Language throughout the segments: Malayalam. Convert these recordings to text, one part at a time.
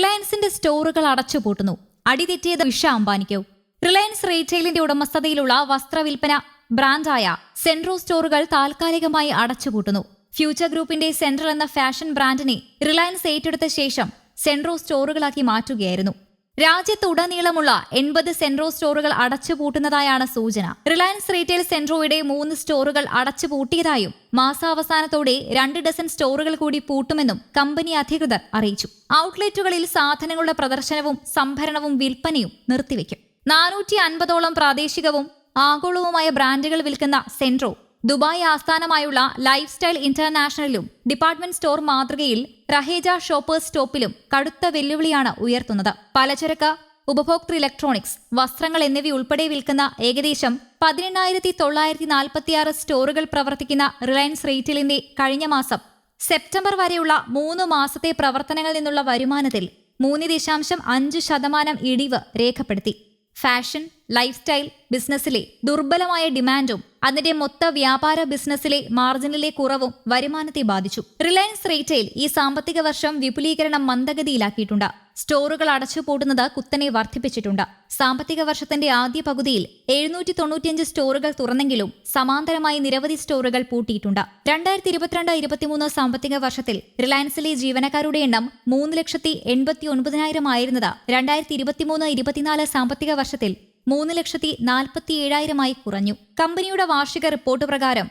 റിലയൻസിന്റെ സ്റ്റോറുകൾ അടച്ചുപൂട്ടുന്നു അടിതെറ്റിയത് വിഷ അംബാനിക്കോ. റിലയൻസ് റീറ്റെയിലിന്റെ ഉടമസ്ഥതയിലുള്ള വസ്ത്രവിൽപ്പന ബ്രാൻഡായ സെൻട്രോ സ്റ്റോറുകൾ താൽക്കാലികമായി അടച്ചുപൂട്ടുന്നു ഫ്യൂച്ചർ ഗ്രൂപ്പിന്റെ സെൻട്രൽ എന്ന ഫാഷൻ ബ്രാൻഡിനെ റിലയൻസ് ഏറ്റെടുത്ത ശേഷം സെൻട്രോ സ്റ്റോറുകളാക്കി മാറ്റുകയായിരുന്നു. രാജ്യത്തുടനീളമുള്ള എൺപത് സെൻട്രോ സ്റ്റോറുകൾ അടച്ചുപൂട്ടുന്നതായാണ് സൂചന. റിലയൻസ് റീറ്റെയിൽ സെൻട്രോയുടെ മൂന്ന് സ്റ്റോറുകൾ അടച്ചുപൂട്ടിയതായും മാസാവസാനത്തോടെ രണ്ട് ഡസൻ സ്റ്റോറുകൾ കൂടി പൂട്ടുമെന്നും കമ്പനി അധികൃതർ അറിയിച്ചു. ഔട്ട്ലെറ്റുകളിൽ സാധനങ്ങളുടെ പ്രദർശനവും സംഭരണവും വിൽപ്പനയും നിർത്തിവെക്കും. നാനൂറ്റി അൻപതോളം പ്രാദേശികവും ആഗോളവുമായ ബ്രാൻഡുകൾ വിൽക്കുന്ന സെൻട്രോ ദുബായ് ആസ്ഥാനമായുള്ള ലൈഫ് സ്റ്റൈൽ ഇന്റർനാഷണലിലും ഡിപ്പാർട്ട്മെന്റ് സ്റ്റോർ മാതൃകയിൽ റഹേജ ഷോപ്പേഴ്സ് സ്റ്റോപ്പിലും കടുത്ത വെല്ലുവിളിയാണ് ഉയർത്തുന്നത്. പലചരക്ക് ഉപഭോക്തൃ ഇലക്ട്രോണിക്സ് വസ്ത്രങ്ങൾ എന്നിവയുൾപ്പെടെ വിൽക്കുന്ന ഏകദേശം പതിനെണ്ണായിരത്തി തൊള്ളായിരത്തി നാൽപ്പത്തിയാറ് സ്റ്റോറുകൾ പ്രവർത്തിക്കുന്ന റിലയൻസ് റീറ്റെയിലിന്റെ കഴിഞ്ഞ മാസം സെപ്റ്റംബർ വരെയുള്ള മൂന്ന് മാസത്തെ പ്രവർത്തനങ്ങളിൽ നിന്നുള്ള വരുമാനത്തിൽ മൂന്ന് ദശാംശം അഞ്ച് ശതമാനം ഇടിവ് രേഖപ്പെടുത്തി. ഫാഷൻ ലൈഫ് സ്റ്റൈൽ ബിസിനസ്സിലെ ദുർബലമായ ഡിമാൻഡും അതിന്റെ മൊത്ത വ്യാപാര ബിസിനസ്സിലെ മാർജിനിലെ കുറവും വരുമാനത്തെ ബാധിച്ചു. റിലയൻസ് റീറ്റെയിൽ ഈ സാമ്പത്തിക വർഷം വിപുലീകരണം മന്ദഗതിയിലാക്കിയിട്ടുണ്ട്. സ്റ്റോറുകൾ അടച്ചുപൂട്ടുന്നത് കുത്തനെ വർദ്ധിപ്പിച്ചിട്ടുണ്ട്. സാമ്പത്തിക വർഷത്തിന്റെ ആദ്യ പകുതിയിൽ എഴുന്നൂറ്റി തൊണ്ണൂറ്റിയഞ്ച് സ്റ്റോറുകൾ തുറന്നെങ്കിലും സമാന്തരമായി നിരവധി സ്റ്റോറുകൾ പൂട്ടിയിട്ടുണ്ട്. രണ്ടായിരത്തി ഇരുപത്തിരണ്ട് ഇരുപത്തിമൂന്ന് സാമ്പത്തിക വർഷത്തിൽ റിലയൻസിലെ ജീവനക്കാരുടെ എണ്ണം മൂന്ന് ലക്ഷത്തി എൺപത്തി ഒൻപതിനായിരം ആയിരുന്നത് രണ്ടായിരത്തി ഇരുപത്തിമൂന്ന് ഇരുപത്തിനാല് സാമ്പത്തിക വർഷത്തിൽ മൂന്ന് ലക്ഷത്തി നാൽപ്പത്തി ഏഴായിരമായി കുറഞ്ഞു. കമ്പനിയുടെ വാർഷിക റിപ്പോർട്ട് പ്രകാരം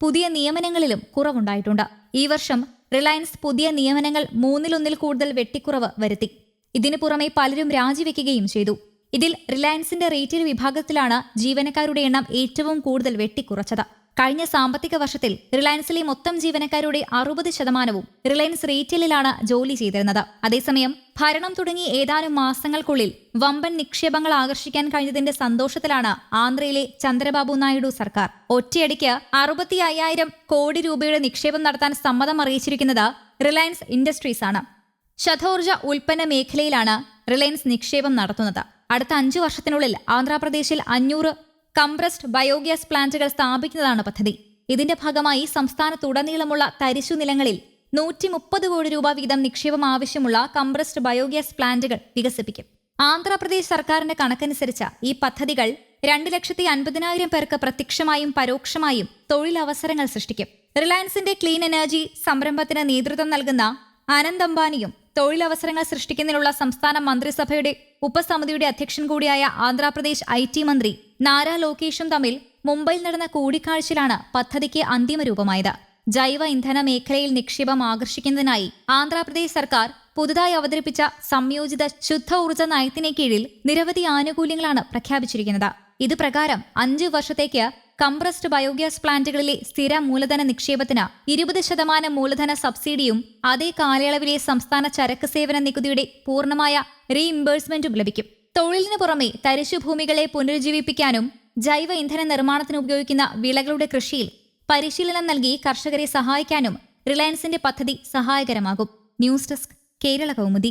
പുതിയ നിയമനങ്ങളിലും കുറവുണ്ടായിട്ടുണ്ട്. ഈ വർഷം റിലയൻസ് പുതിയ നിയമനങ്ങൾ മൂന്നിലൊന്നിൽ കൂടുതൽ വെട്ടിക്കുറവ് വരുത്തി. ഇതിനു പുറമെ പലരും രാജിവെക്കുകയും ചെയ്തു. ഇതിൽ റിലയൻസിന്റെ റീറ്റെയിൽ വിഭാഗത്തിലാണ് ജീവനക്കാരുടെ എണ്ണം ഏറ്റവും കൂടുതൽ വെട്ടിക്കുറച്ചത്. കഴിഞ്ഞ സാമ്പത്തിക വർഷത്തിൽ റിലയൻസിലെ മൊത്തം ജീവനക്കാരുടെ അറുപത് ശതമാനവും റിലയൻസ് റീറ്റെയിലാണ് ജോലി ചെയ്തിരുന്നത്. അതേസമയം ഭരണം തുടങ്ങി ഏതാനും മാസങ്ങൾക്കുള്ളിൽ വമ്പൻ നിക്ഷേപങ്ങൾ ആകർഷിക്കാൻ കഴിഞ്ഞതിന്റെ സന്തോഷത്തിലാണ് ആന്ധ്രയിലെ ചന്ദ്രബാബു നായിഡു സർക്കാർ. ഒറ്റയടിക്ക് അറുപത്തി അയ്യായിരം കോടി രൂപയുടെ നിക്ഷേപം നടത്താൻ സമ്മതം അറിയിച്ചിരിക്കുന്നത് റിലയൻസ് ഇൻഡസ്ട്രീസ് ആണ്. ശതോർജ ഉൽപ്പന്ന മേഖലയിലാണ് റിലയൻസ് നിക്ഷേപം നടത്തുന്നത്. അടുത്ത അഞ്ചു വർഷത്തിനുള്ളിൽ ആന്ധ്രാപ്രദേശിൽ അഞ്ഞൂറ് കംപ്രസ്ഡ് ബയോഗ്യാസ് പ്ലാന്റുകൾ സ്ഥാപിക്കുന്നതാണ് പദ്ധതി. ഇതിന്റെ ഭാഗമായി സംസ്ഥാനത്തുടനീളമുള്ള തരിശു നിലങ്ങളിൽ നൂറ്റി മുപ്പത് കോടി രൂപ വീതം നിക്ഷേപം ആവശ്യമുള്ള കംപ്രസ്ഡ് ബയോഗ്യാസ് പ്ലാന്റുകൾ വികസിപ്പിക്കും. ആന്ധ്രാപ്രദേശ് സർക്കാരിന്റെ കണക്കനുസരിച്ച് ഈ പദ്ധതികൾ രണ്ട് ലക്ഷത്തി അൻപതിനായിരം പേർക്ക് പ്രത്യക്ഷമായും പരോക്ഷമായും തൊഴിലവസരങ്ങൾ സൃഷ്ടിക്കും. റിലയൻസിന്റെ ക്ലീൻ എനർജി സംരംഭത്തിന് നേതൃത്വം നൽകുന്ന അനന്ത് അംബാനിയും തൊഴിലവസരങ്ങൾ സൃഷ്ടിക്കുന്നതിനുള്ള സംസ്ഥാന മന്ത്രിസഭയുടെ ഉപസമിതിയുടെ അധ്യക്ഷൻ കൂടിയായ ആന്ധ്രാപ്രദേശ് ഐ ടി മന്ത്രി നാരാ ലോകേഷും തമ്മിൽ മുംബൈയിൽ നടന്ന കൂടിക്കാഴ്ചയിലാണ് പദ്ധതിക്ക് അന്തിമ രൂപമായത്. ജൈവ ഇന്ധന മേഖലയിൽ നിക്ഷേപം ആകർഷിക്കുന്നതിനായി ആന്ധ്രാപ്രദേശ് സർക്കാർ പുതുതായി അവതരിപ്പിച്ച സംയോജിത ശുദ്ധ ഊർജ നയത്തിന് കീഴിൽ നിരവധി ആനുകൂല്യങ്ങളാണ് പ്രഖ്യാപിച്ചിരിക്കുന്നത്. ഇത് പ്രകാരം അഞ്ചു വർഷത്തേക്ക് കംപ്രസ്ഡ് ബയോഗ്യാസ് പ്ലാന്റുകളിലെ സ്ഥിര മൂലധന നിക്ഷേപത്തിന് ഇരുപത് ശതമാനം മൂലധന സബ്സിഡിയും അതേ കാലയളവിലെ സംസ്ഥാന ചരക്ക് സേവന നികുതിയുടെ പൂർണമായ റീഇംബേഴ്സ്മെന്റും ലഭിക്കും. തൊഴിലിനു പുറമെ തരിശുഭൂമികളെ പുനരുജ്ജീവിപ്പിക്കാനും ജൈവ ഇന്ധന നിർമ്മാണത്തിന് ഉപയോഗിക്കുന്ന വിളകളുടെ കൃഷിയിൽ പരിശീലനം നൽകി കർഷകരെ സഹായിക്കാനും റിലയൻസിന്റെ പദ്ധതി സഹായകരമാകും. News desk Kerala Kaumudi.